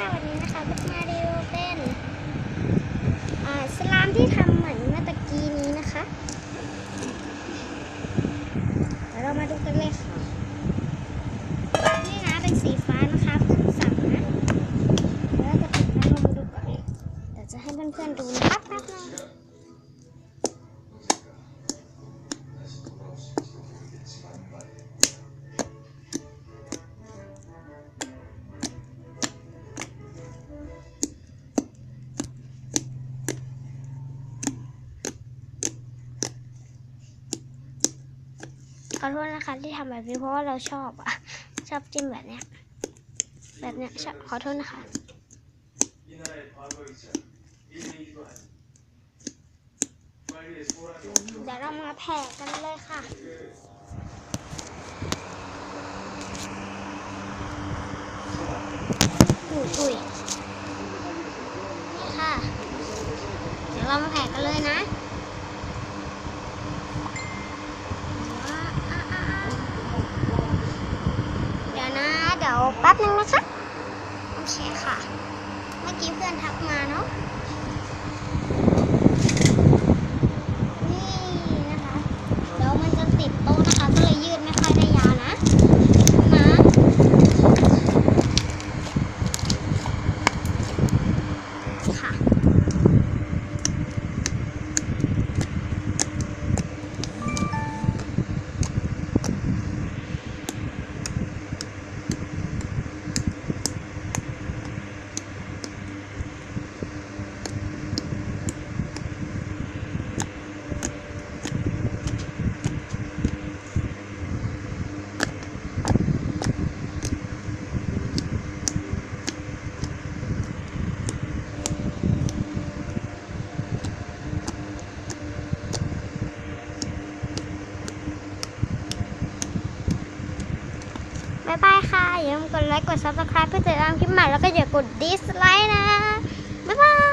ค่ะวันนี้นะคะจะมารีวิวเป็นอ่าสลามที่ทำเหมือนเมื่อตะกี้นี้นะคะเดี๋ยวเรามาดูกันเลยค่ะนี่นะเป็นสีฟ้านะคะเพื่อนสั่งนะเดี๋ยวเราจะปิดน้ำลงมาดูก่อนเดี๋ยวจะให้เพื่อนๆดูนะคะแป๊บนึง ขอโทษนะคะที่ทำแบบนี้เพราะว่าเราชอบอะชอบจิ้มแบบเนี้ยแบบเนี้ยขอโทษนะคะเดี๋ยวเรามาแผ่กันเลยค่ะอุ้ยอุ้ยค่ะ เดี๋ยวเรามาแผ่กันเลยนะ ดี๋ยวแป๊บนึงนะคะ โอเคค่ะ เมื่อกี้เพื่อนทักมาเนาะ นี่นะคะแล้วมันจะติดโต๊ะนะคะ ก็เลยยืดไม่ค่อยได้ยาวนะนะค่ะ บ๊ายบายค่ะอย่าลืมกดไลค์กด subscribe เพื่อติดตามคลิปใหม่แล้วก็อย่ากด dislike นะ บ๊ายบาย